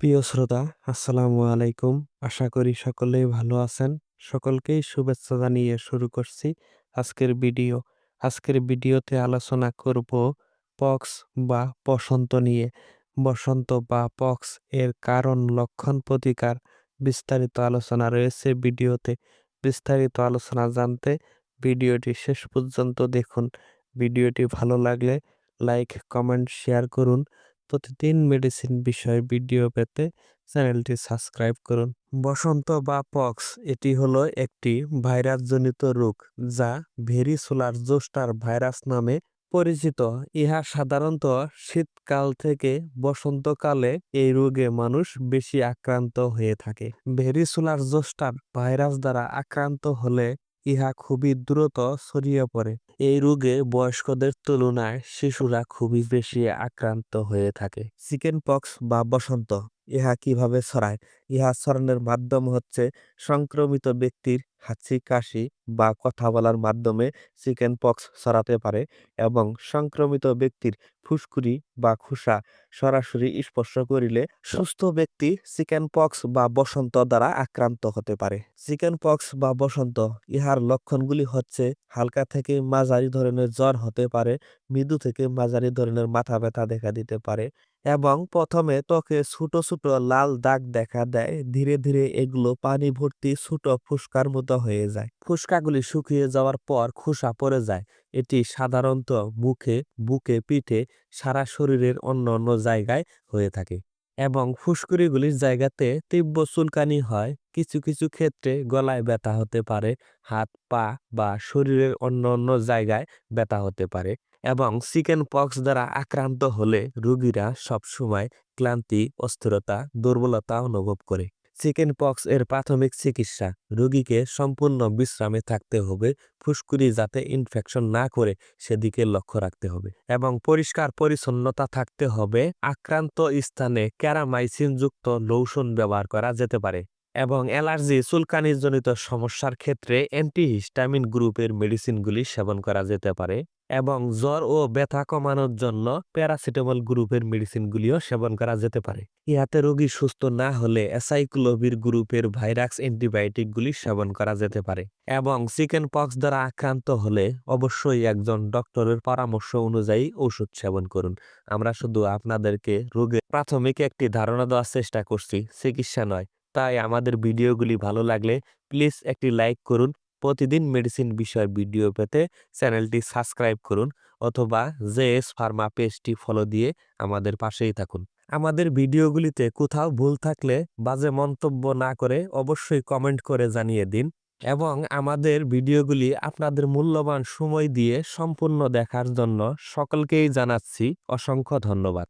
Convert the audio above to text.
প্রিয় শ্রোতা, আসসালামু আলাইকুম। আশা করি সকলেই ভালো আছেন। সকলকেই শুভেচ্ছা জানিয়ে শুরু করছি আজকের ভিডিও। আজকের ভিডিওতে আলোচনা করব পক্স বা বসন্ত নিয়ে। বসন্ত বা পক্স এর কারণ, লক্ষণ, প্রতিকার বিস্তারিত আলোচনা রয়েছে ভিডিওতে। বিস্তারিত আলোচনা জানতে ভিডিওটি শেষ পর্যন্ত দেখুন। ভিডিওটি ভালো লাগলে লাইক, কমেন্ট, শেয়ার করুন। প্রতিদিন মেডিসিন বিষয়ে ভিডিও পেতে চ্যানেলটি সাবস্ক্রাইব করুন। বসন্ত বা পক্স এটি হলো একটি ভাইরাসজনিত রোগ যা ভেরিসোলার জোস্টার ভাইরাস নামে পরিচিত। ইহা সাধারণত শীতকাল থেকে বসন্তকালে এই রোগে মানুষ বেশি আক্রান্ত হয়ে থাকে। ভেরিসোলার জোস্টার ভাইরাস দ্বারা আক্রান্ত হলে ইহা খুবই দ্রুত ছড়িয়ে পড়ে। এই রোগে বয়স্কদের তুলনায় শিশুরা খুবই বেশি আক্রান্ত হয়ে থাকে। চিকেন পক্স বা বসন্ত ইহা কীভাবে ছড়ায়? ইহা ছড়ানোর মাধ্যম হচ্ছে সংক্রমিত ব্যক্তির হাঁচি, কাশি বা কথা বলার মাধ্যমে চিকেন পক্স ছড়াতে পারে এবং সংক্রমিত ব্যক্তির ফুসকুড়ি বা খুসা সরাসরি স্পর্শ করিলে সুস্থ ব্যক্তি চিকেন পক্স বা বসন্ত দ্বারা আক্রান্ত হতে পারে। চিকেন পক্স বা বসন্ত ইহার লক্ষণগুলি হচ্ছে হালকা থেকে মাঝারি ধরনের জ্বর হতে পারে, মৃদু থেকে মাঝারি ধরনের মাথা ব্যথা দেখা দিতে পারে এবং প্রথমে ত্বকে ছোট ছোট লাল দাগ দেখা দেয়। ধীরে ধীরে এগুলো পানি ভর্তি ছোট ফুসকার মতো হয়ে যায়। ফুসকাগুলি শুকিয়ে যাওয়ার পর খোসা পড়ে যায়। এটি সাধারণত মুখে, বুকে, পিঠে, সারা শরীরের অন্য অন্য জায়গায় হয়ে থাকে এবং ফুসকুড়িগুলির জায়গাতে তীব্র চুলকানি হয়। কিছু কিছু ক্ষেত্রে গলায় ব্যথা হতে পারে, হাত, পা বা শরীরের অন্য অন্য জায়গায় ব্যথা হতে পারে। এবং চিকেন পক্স দ্বারা আক্রান্ত হলে রোগীরা সবসময় ক্লান্তি, অস্থিরতা, দুর্বলতা অনুভব করে। চিকেন পক্স এর প্রাথমিক চিকিৎসা, রোগীকে সম্পূর্ণ বিশ্রামে থাকতে হবে, ফুসকুড়ি যাতে ইনফেকশন না করে সেদিকে লক্ষ্য রাখতে হবে এবং পরিষ্কার পরিচ্ছন্নতা থাকতে হবে। আক্রান্ত স্থানে ক্যারামাইসিন যুক্ত লৌষণ ব্যবহার করা যেতে পারে। এবং অ্যালার্জি চুলকানিজনিত সমস্যার ক্ষেত্রে অ্যান্টিহিস্টামিন গ্রুপের মেডিসিনগুলি সেবন করা যেতে পারে এবং জ্বর ও ব্যথা কমানোর জন্য প্যারাসিটামল গ্রুপের মেডিসিনগুলিও সেবন করা যেতে পারে। ইহাতে রোগী সুস্থ না হলে অ্যাসাইক্লোভির গ্রুপের ভাইরাস অ্যান্টিবায়োটিকগুলি সেবন করা যেতে পারে এবং চিকেন পক্স দ্বারা আক্রান্ত হলে অবশ্যই একজন ডক্টরের পরামর্শ অনুযায়ী ওষুধ সেবন করুন। আমরা শুধু আপনাদেরকে রোগের প্রাথমিক একটি ধারণা দেওয়ার চেষ্টা করছি, চিকিৎসা নয়। তাই আমাদের ভিডিওগুলি ভালো লাগলে প্লিজ একটি লাইক করুন। প্রতিদিন মেডিসিন বিষয়ের ভিডিও পেতে চ্যানেলটি সাবস্ক্রাইব করুন অথবা জেএস ফার্মা পেজটি ফলো দিয়ে আমাদের পাশেই থাকুন। আমাদের ভিডিওগুলিতে কোথাও ভুল থাকলে বাজে মন্তব্য না করে অবশ্যই কমেন্ট করে জানিয়ে দিন এবং আমাদের ভিডিওগুলি আপনাদের মূল্যবান সময় দিয়ে সম্পূর্ণ দেখার জন্য সকলকেই জানাচ্ছি অসংখ্য ধন্যবাদ।